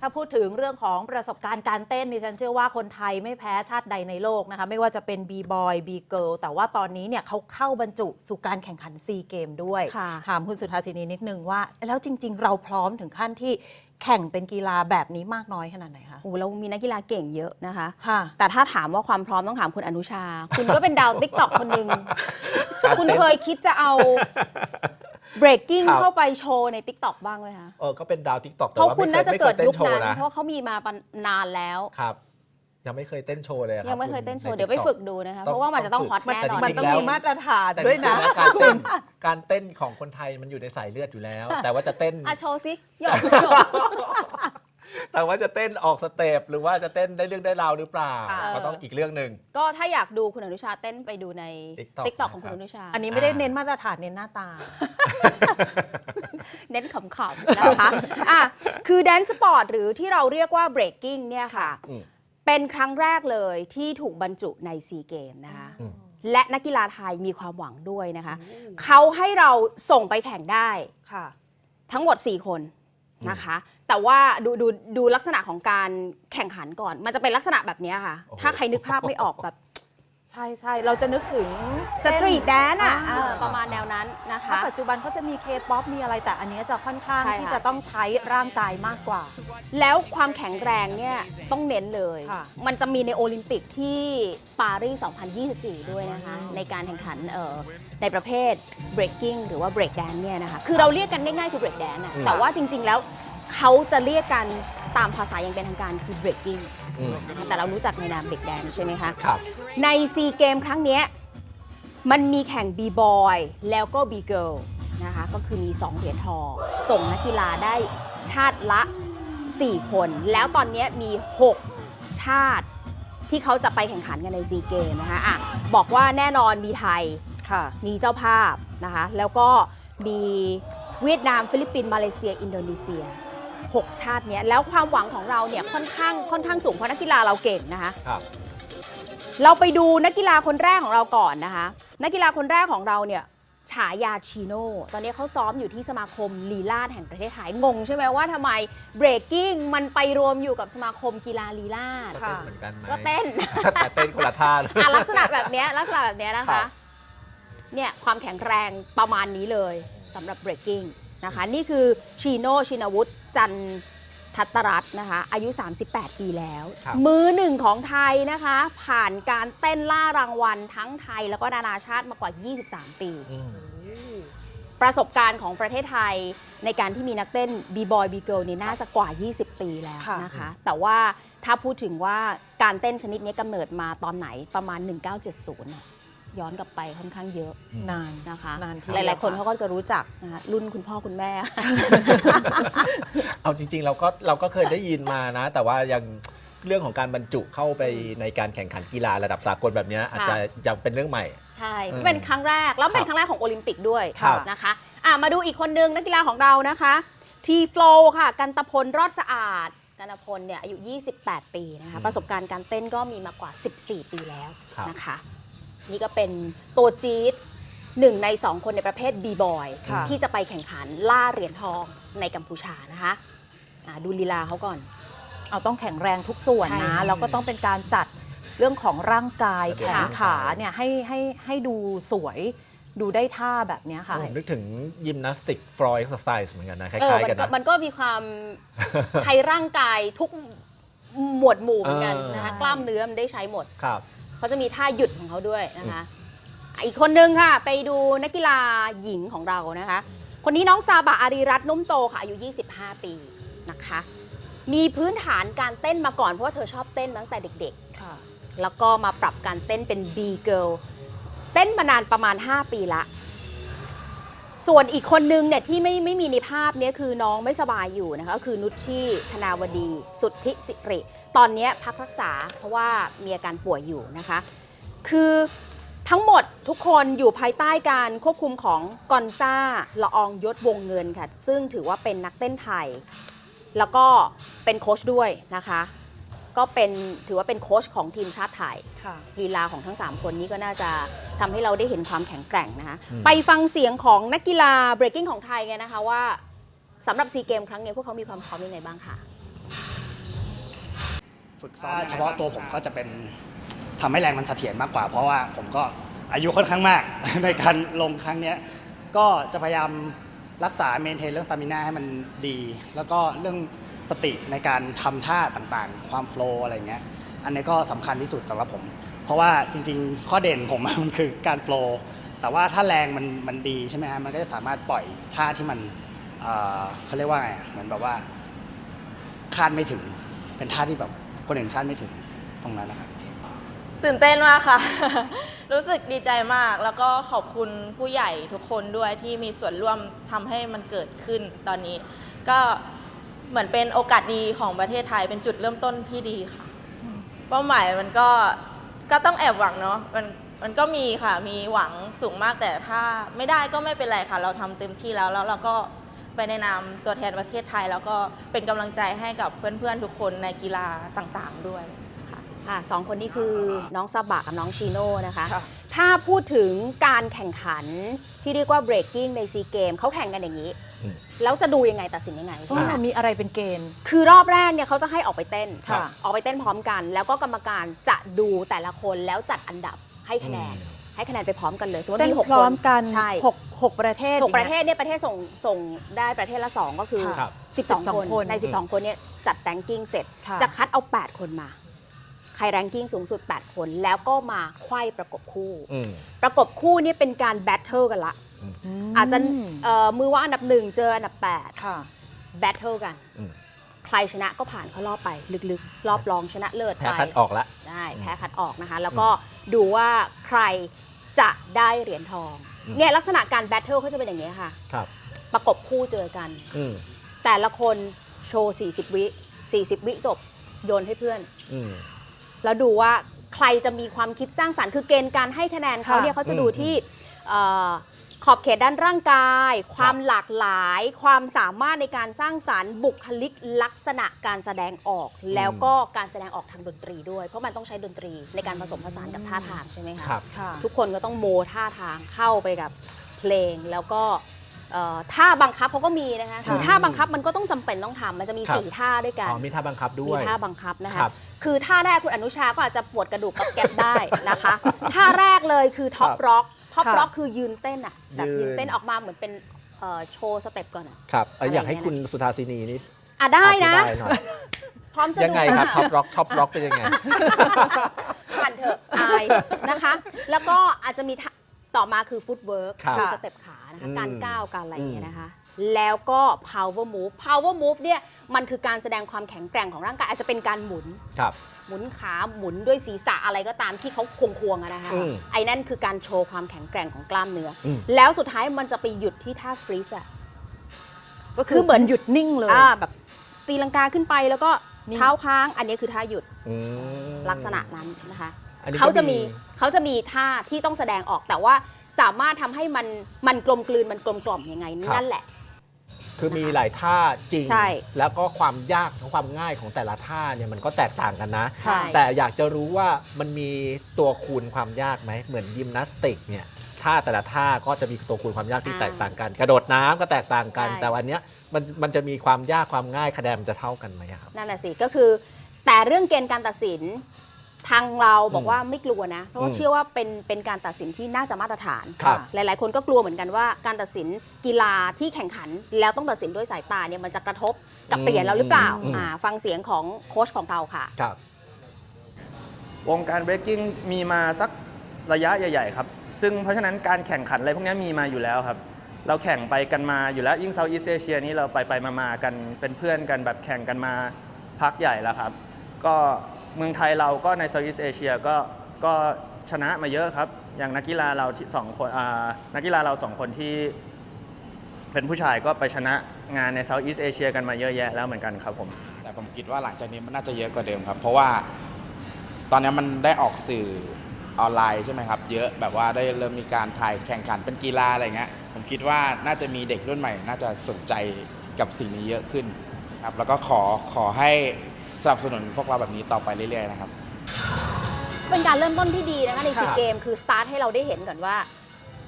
ถ้าพูดถึงเรื่องของประสบการณ์การเต้นดิฉันเชื่อว่าคนไทยไม่แพ้ชาติใดในโลกนะคะ ไม่ว่าจะเป็น b ีบอยบีเกิลแต่ว่าตอนนี้เนี่ยเขาเข้าบรรจุสู่การแข่งขันซีเกมด้วยค่ะถามคุณสุธาสินีนิดนึงว่า แล้วจริง ๆ เราพร้อมถึงขั้นที่แข่งเป็นกีฬาแบบนี้มากน้อยขนาดไหนคะ โอ้เรามีนักกีฬาเก่งเยอะนะคะ ค่ะ แต่ถ้าถามว่าความพร้อมต้องถามคุณอนุชา คุณก็เป็นดาวติ๊กต็อกคนหนึ่งการคุณเต้นเคยคิดจะเอา breaking ครับ เข้าไปโชว์ในติ๊กต็อกบ้างไหมคะเออก็เป็นดาวทิกตอกแต่เพราะว่าคุณไม่เคน่ายจะไม่เคเกิยดเต้ยุนคโชว์นั้นนะเพราะว่าเขามีมานานแล้ว ครับ ยังไม่เคยเต้นโชว์เลยอะครับยังไม่เคยณเต้นโชว์ใเดี๋ยวไป TikTok ฝึกดูนะคะต้องเพราะว่ามันจะต้องต้องฮอตฝึกแน่แต่นอนมันจริงๆต้องแล้วมีมาตรฐานแต่ด้วยนะจริงๆแล้วการเต้นการเต้นของคนไทยมันอยู่ในสายเลือดอยู่แล้ว แต่ว่าจะเต้น อะโชว์สิหยอกหยอก แต่ว่าจะเต้นออกสเต็ปหรือว่าจะเต้นได้เรื่องได้ราวหรือเปล่า ค่ะ ก็ต้องอีกเรื่องหนึ่ง ก็ถ้าอยากดูคุณอนุชาเต้นไปดูใน TikTok ติ๊กต็อกของนะคคุรับณอนุชา อันนี้ไม่ได้เน้นมาตรฐานเน้นหน้าตา เน้นขำๆนะคะอะคือแดนสปอร์ตหรือที่เราเรียกว่า breaking เนี่ยค่ะ อืมเป็นครั้งแรกเลยที่ถูกบรรจุในซีเกมนะคะ อืม และนักกีฬาไทยมีความหวังด้วยนะคะ เขาให้เราส่งไปแข่งได้ค่ะ ทั้งหมด 4 คน นะคะ แต่ว่าดูดูดูลักษณะของการแข่งขันก่อน มันจะเป็นลักษณะแบบเนี้ยค่ะ โอ้โห ถ้าใครนึกภาพไม่ออกแบบใช่ใช่เราจะนึกถึงสตรีทแดนอะอ่าเออ ประมาณแนวนั้นนะถ้าคะ ปัจจุบันเขาจะมีเคป๊อปมีอะไรแต่อันเนี้ยจะค่อนข้างใช่ค่ะ ที่จะต้องใช้ร่างกายมากกว่า แล้วความแข็งแรงเนี่ยต้องเน้นเลย ค่ะ มันจะมีในโอลิมปิกที่ปารีส 2024 ด้วยนะคะ ในการแข่งขันเอ่อ ในประเภท breaking หรือว่า break dance เนี่ยนะคะ คือเราเรียกกันง่ายๆคือ break dance อะอืมแต่ว่าจริงๆแล้วเขาจะเรียกกันตามภาษาอย่างเป็นทางการคือ breaking อืมนะคะแต่เรารู้จักในนาม break dance ใช่ไหมคะ ครับ ในซีเกมครั้งเนี้ยมันมีแข่ง b boy แล้วก็ b girl นะคะก็คือมี 2 เหรียญทอง ส่งนักกีฬาได้ชาติละ 4 คน แล้วตอนเนี้ยมี 6 ชาติที่เขาจะไปแข่งขันกันในซีเกมนะคะอะบอกว่าแน่นอนมีไทยค่ะ มีเจ้าภาพนะคะแล้วก็มีเวียดนามฟิลิปปินส์มาเลเซีย อินโดนีเซีย 6 ชาติเนี้ยแล้วความหวังของเราเนี่ยค่อนข้างค่อนข้างสูงเพราะนักกีฬาเราเก่งนะคะครับเราไปดูนักกีฬาคนแรกของเราก่อนนะคะ นักกีฬาคนแรกของเราเนี่ยฉายาชิโน่ตอนนี้เขาซ้อมอยู่ที่สมาคมลีลาดแห่งประเทศไทยงงใช่ไหมว่าทำไมเบรกกิ้งมันไปรวมอยู่กับสมาคมกีฬาลีลาดก็เต้นเหมือนกันไหมก็เต้นแต่เต้นคนละท่าเลยอะลักษณะแบบเนี้ยลักษณะแบบเนี้ยนะครัคะบ เนี่ยความแข็งแรงประมาณนี้เลยสำหรับ breaking นะคะ นี่คือชีโน่ชินวุฒิจันทัตรัตน์นะคะ อายุ 38 ปีแล้ว ครับ มือหนึ่งของไทยนะคะ ผ่านการเต้นล่ารางวัลทั้งไทยแล้วก็นานาชาติมากว่า 23 ปี อืม ประสบการณ์ของประเทศไทยในการที่มีนักเต้น B-boy B-girl นี่น่าจะกว่า 20 ปีแล้วค่ะ นะคะ แต่ว่าถ้าพูดถึงว่าการเต้นชนิดนี้กำเนิดมาตอนไหนประมาณ 1970น่ะ ย้อนกลับไปค่อนข้างเยอะนานนะคะนานทีหเดียวลายๆคนค่ะเขาก็จะรู้จักนะคะรุ่นคุณพ่อคุณแม่ เอาจริง ๆ เราก็เราก็เคยได้ยินมานะ แต่ว่ายังเรื่องของการบรรจุเข้าไปในการแข่งขันกีฬาระดับสากลแบบเนี้ยอาจจะยังเป็นเรื่องใหม่ ใช่อืมเป็นครั้งแรกแล้วเป็ครันบครั้งแรกของโอลิมปิกด้วยครับนะคะอะมาดูอีกคนนึงนักกีฬาของเรานะคะทีโฟลค่ะ กันตพลรอดสะอาดกันตพลเนี่ยอายุ 28 ปีนะคะประสบการณ์การเต้นก็มีมากกว่า 14 ปีแล้วครับนะคะ นี่ก็เป็นตัวจี๊ดหนึ่งในสองคนในประเภทบีบอยค่ะ ที่จะไปแข่งขันล่าเหรียญทองในกัมพูชานะคะอะดูลีลาเขาก่อน เอาต้องแข็งแรงทุกส่วนใช่นะ แล้วก็ต้องเป็นการจัดเรื่องของร่างกายระเบีแขยบนร่างกาย ขาเนี่ยให้ให้ให้ดูสวยดูได้ท่าแบบเนี้ยค่ะ ผมนึกถึงยิมนาสติกฟลอร์เอ็กซ์ไซส์เหมือนกันนะ คเออล้ายมัๆกันก็นะ มันก็มีความใช้ร่างกายทุกหมวดหมู่เหมือนกันเออ นะคะกล้ามเนื้อมันได้ใช้หมด ครับ เขาจะมีท่าหยุดของเขาด้วยนะคะอะอีกคนนึงค่ะ ไปดูนักกีฬาหญิงของเรานะคะ คนนี้น้องซาบะอารีรัตน์นุ่มโตค่ะอายุ 25 ปีนะคะ มีพื้นฐานการเต้นมาก่อนเพราะว่าเธอชอบเต้นมาตั้งแต่เด็กค่ะๆแล้วก็มาปรับการเต้นเป็น B girl เต้นมานานประมาณ 5 ปีละ ส่วนอีกคนนึงเนี่ยที่ไม่ไม่มีในภาพเนี้ยคือน้องไม่สบายอยู่นะคะก็คือนุชชีธนาวดี สุทธิสิริ ตอนเนี้ยพักรักษาเพราะว่ามีอาการป่วยอยู่นะคะ คือทั้งหมดทุกคนอยู่ภายใต้การควบคุมของกอนซ่าละอองยศวงเงินค่ะ ซึ่งถือว่าเป็นนักเต้นไทย แล้วก็เป็นโค้ชด้วยนะคะ ก็เป็นถือว่าเป็นโค้ชของทีมชาติไทยค่ะลีลาของทั้ง 3 คนนี้ก็น่าจะทำให้เราได้เห็นความแข็งแกร่งนะคะอืมไปฟังเสียงของนักกีฬา breaking ของไทยกันนะคะว่าสำหรับซีเกมครั้งนี้พวกเขามีความพร้อมยังไงบ้างค่ะ ฝึกซ้อมเฉพาะตัวผมก็จะเป็นทำให้แรงมันเสถียรมากกว่า เพราะว่าผมก็อายุค่อนข้างมากในการลงครั้งเนี้ยก็จะพยายามรักษาเมนเทนเรื่องสตามินาให้มันดี แล้วก็เรื่องสติในการทำท่าต่างๆ ความโฟล์อะไรเงี้ยอันนี้ก็สำคัญที่สุดสำหรับผม เพราะว่าจริง ๆ ข้อเด่นผมมันคือการโฟล์แต่ว่าถ้าแรงมันมันดีใช่ไหมฮะมันก็จะสามารถปล่อยท่าที่มันเอ่อเขาเรียกว่าไงอะเหมือนแบบว่าคาดไม่ถึงเป็นท่าที่แบบ คนอื่นคาดไม่ถึงตรงนั้นนะครับ ตื่นเต้นมากค่ะ รู้สึกดีใจมาก แล้วก็ขอบคุณผู้ใหญ่ทุกคนด้วยที่มีส่วนร่วมทำให้มันเกิดขึ้นตอนนี้ ก็เหมือนเป็นโอกาสดีของประเทศไทยเป็นจุดเริ่มต้นที่ดีค่ะ เป้าหมายมันก็ก็ต้องแอบหวังเนาะมันมันก็มีค่ะ มีหวังสูงมากแต่ถ้าไม่ได้ก็ไม่เป็นไรค่ะ เราทำเต็มที่แล้วแล้วเราก็ ไปในนามตัวแทนประเทศไทย แล้วก็เป็นกำลังใจให้กับเพื่อนๆทุกคนในกีฬาต่างๆด้วย ค่ะค่ะสองคนนี้คือน้องซาบะกับน้องชิโน่นะคะค่ะถ้าพูดถึงการแข่งขันที่เรียกว่า breaking ในซีเกมเขาแข่งกันอย่างนี้ อืม แล้วจะดูยังไงตัดสินยังไงอ๋อมีอะไรเป็นเกณฑ์ คือรอบแรกเนี่ยเขาจะให้ออกไปเต้น ค่ะ ออกไปเต้นพร้อมกัน แล้วก็กรรมการจะดูแต่ละคนแล้วจัดอันดับให้คะแนน อืม ให้คะแนนไปพร้อมกันเลยสมมติเต้นมีหกพร้อมคกันใช่ หกหกประเทศหกประเทอย่างศเนี่ยประเทศส่งส่งได้ประเทศละสองก็คือ ค่ะ ครับ12คนคน ใน 12 คนเนี่ยจัดแรงกิ้งเสร็จ ค่ะ จะคัดเอา 8 คนมา ใครแรงกิ้งสูงสุด 8 คน แล้วก็มาไขว้ประกบคู่ อืมประกบคู่นี่เป็นการแบทเทิลกันละมอาจจะเอ่อมือว่าอันดับหนึ่งเจออันดับ ค่ะ 8 แบทเทิลกัน อืม ใครชนะก็ผ่านเข้ารอบไปลึกๆ รอบรองชนะเลิศแพ้ไปคัดออกละใช่แพ้คัดออกนะคะ แล้วก็ดูว่าใครจะได้เหรียญทองอืมเนี่ยลักษณะการแบทเทิลเขาจะเป็นอย่างนี้ยค่ะครับ ประกบคู่เจอกันอืมแต่ละคนโชว์ 40 วิ 40 วิจบโยนให้เพื่อนอืมแล้วดูว่าใครจะมีความคิดสร้างสารรค์คือเกณฑ์การให้คะแนนเขาค่ะเนี่ยเขาจะดูอืมที่เอ่อ ขอบเขตด้านร่างกาย ความหลากหลาย ความสามารถในการสร้างสารรค์บุคลิกลักษณะการแสดงออก แล้วก็การแสดงออกทางดนตรีด้วย เพราะมันต้องใช้ดนตรีในการผสมผสานกับท่าทางใช่ไหมคะครับ ค่ะ ทุกคนก็ต้องโมท่าทางเข้าไปกับเพลงแล้วก็เอ่อ ท่าบังคับเขาก็มีนะคะคือครับท่าบังคับมันก็ต้องจำเป็นต้องทำมันจะมีครับสี่ท่าด้วยกันอ๋อมีท่าบังคับด้มีวยท่าบังคับนะคะครับคือท่าแรกคุณอนุชาก็อาจจะปวดกระดูกกับแก๊บได้นะคะ ท่าแรกเลยคือท็อปครับร็อกท็อปค่ะร็อกคือยืนเต้นอะแบบยืนยืนเต้นออกมาเหมือนเป็นเอ่อโชว์สเต็ปก่อนอะครับเอ้ยอยากให้อะไรอย่างเงี้ยคุณสุธาสินีนี่อะได้นะอธิบายหน่อยพร้อมจะยังไงดูครับท็อปร็อกท็อปร็อกเป็นยังไงผ่านเถอะอายนะคะ แล้วก็อาจจะมีท่า ต่อมาคือฟุตเวิร์กครับคือสเต็ปขานะคะอืมการก้าวการอะไรอย่างเงี้ยนะคะ แล้วก็ power move power move เนี่ยมันคือการแสดงความแข็งแกร่งของร่างกายอาจจะเป็นการหมุน ครับ หมุนขาหมุนด้วยศีรษะอะไรก็ตามที่เขาควงๆอะนะคะ อืมไอ้นั่นคือการโชว์ความแข็งแกร่งของกล้ามเนื้ออม แล้วสุดท้ายมันจะไปหยุดที่ท่าฟรีซอะก็คือเหมือนหยุดนิ่งเลย อ่าแบบตีลังกาขึ้นไปแล้วก็นิ่งเท้าค้าง อันนี้คือท่าหยุดอืมลักษณะนั้นนะคะ อันนี้ก็เขาจะมี เขาจะมีท่าที่ต้องแสดงออกแต่ว่าสามารถทำให้มันมันกลมกลืนมันกลมกล่อมยังไงครับ นั่นแหละ คือมีหลายท่าจริง ใช่ แล้วก็ความยากและความง่ายของแต่ละท่าเนี่ยมันก็แตกต่างกันนะ ใช่ แต่อยากจะรู้ว่ามันมีตัวคูณความยากไหมเหมือนยิมนาสติกเนี่ยท่าแต่ละท่าก็จะมีตัวคูณความยากที่แตกต่างกัน กระโดดน้ำก็แตกต่างกันแต่วันเนี้ยมันมันจะมีความยากความง่ายคะแนนมันจะเท่ากันไหมอะครับ นั่นแหละสิก็คือ แต่เรื่องเกณฑ์การตัดสิน ทางเราบอกว่าไม่กลัวนะ เพราะว่าอืมเชื่อว่าเป็นเป็นการตัดสินที่น่าจะมาตรฐาน ครับ หลาย ๆ คนก็กลัวเหมือนกันว่าการตัดสินกีฬาที่แข่งขัน แล้วต้องตัดสินด้วยสายตาเนี่ยมันจะกระทบกับเหรียญเราหรือเปล่าอืม อ่าฟังเสียงของโค้ชของเราค่ะ ครับ วงการเบรกกิ้งมีมาสักระยะใหญ่ ๆ ครับ ซึ่งเพราะฉะนั้นการแข่งขันอะไรพวกนี้มีมาอยู่แล้วครับ เราแข่งไปกันมาอยู่แล้วยิ่งเซาท์อีสเอเชียนี้เราไปไปมามากันเป็นเพื่อนกันแบบแข่งกันมาพักใหญ่แล้วครับ ก็ เมืองไทยเราก็ในเซาท์อีสเอเชียก็ก็ชนะมาเยอะครับ อย่างนักกีฬาเราที่สองคนนักกีฬาเราสองคนที่เป็นผู้ชายก็ไปชนะงานในเซาท์อีสเอเชียกันมาเยอะแยะแล้วเหมือนกันครับผม แต่ผมคิดว่าหลังจากนี้มันน่าจะเยอะกว่าเดิมครับ เพราะว่าตอนนี้มันได้ออกสื่อออนไลน์ใช่ไหมครับ เยอะแบบว่าได้เริ่มมีการถ่ายแข่งขันเป็นกีฬาอะไรเงี้ยผมคิดว่าน่าจะมีเด็กรุ่นใหม่ น่าจะสนใจกับสิ่งนี้เยอะขึ้นครับแล้วก็ขอขอให้ สนับสนุนพวกเราแบบนี้ต่อไปเรื่อยๆนะครับ เป็นการเริ่มต้นที่ดีนะคะในครัซีบเกมคือสตาร์ทให้เราได้เห็นก่อนว่า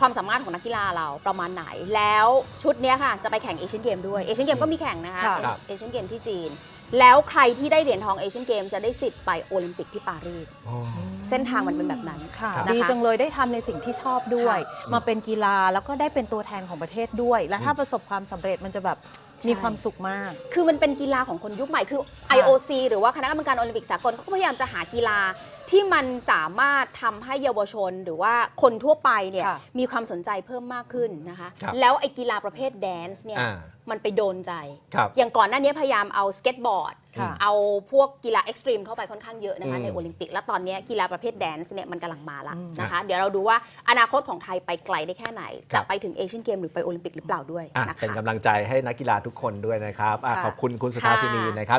ความสามารถของนักกีฬาเราประมาณไหน แล้วชุดเนี้ยค่ะ จะไปแข่งเอเชียนเกมด้วยเอเชียนเกมก็มีแข่งนะคะค่ะครับ เอเชียนเกมที่จีน แล้วใครที่ได้เหรียญทองเอเชียนเกมจะได้สิทธิ์ไปโอลิมปิกที่ปารีสเส้นทางมันเป็นแบบนั้น ค่ะนะคะดีจังเลยได้ทำในสิ่งที่ชอบด้วยค่ะมาเป็นกีฬาแล้วก็ได้เป็นตัวแทนของประเทศด้วย และถ้าประสบความสำเร็จมันจะแบบ มีความสุขมาก คือมันเป็นกีฬาของคนยุคใหม่คือค่ะ IOC หรือว่าคณะกรรมการโอลิมปิกสากลเขาก็พยายามจะหากีฬา ที่มันสามารถทำให้เยาวชนหรือว่าคนทั่วไปเนี่ยค่ะมีความสนใจเพิ่มมากขึ้นนะคะ ครับแล้วไอ้กีฬาประเภทแดนซ์เนี่ยอ่า มันไปโดนใจ ครับ อย่างก่อนหน้านี้พยายามเอาสเก็ตบอร์ด ค่ะ เอาพวกกีฬาเอ็กซ์ตรีมเข้าไปค่อนข้างเยอะนะคะอืม ในโอลิมปิก แล้วตอนนี้กีฬาประเภทแดนซ์เนี่ยมันกำลังมาละอืมนะคะ เดี๋ยวเราดูว่าอนาคตของไทยไปไกลได้แค่ไหนครัจะบไปถึงเอเชียนเกมหรือไปโอลิมปิกหรือเปล่าด้วยอะนะคะเป็นกำลังใจให้นักกีฬาทุกคนด้วยนะครับอะค่ะ ขอบคุณคุณสุธาสินีนะครับ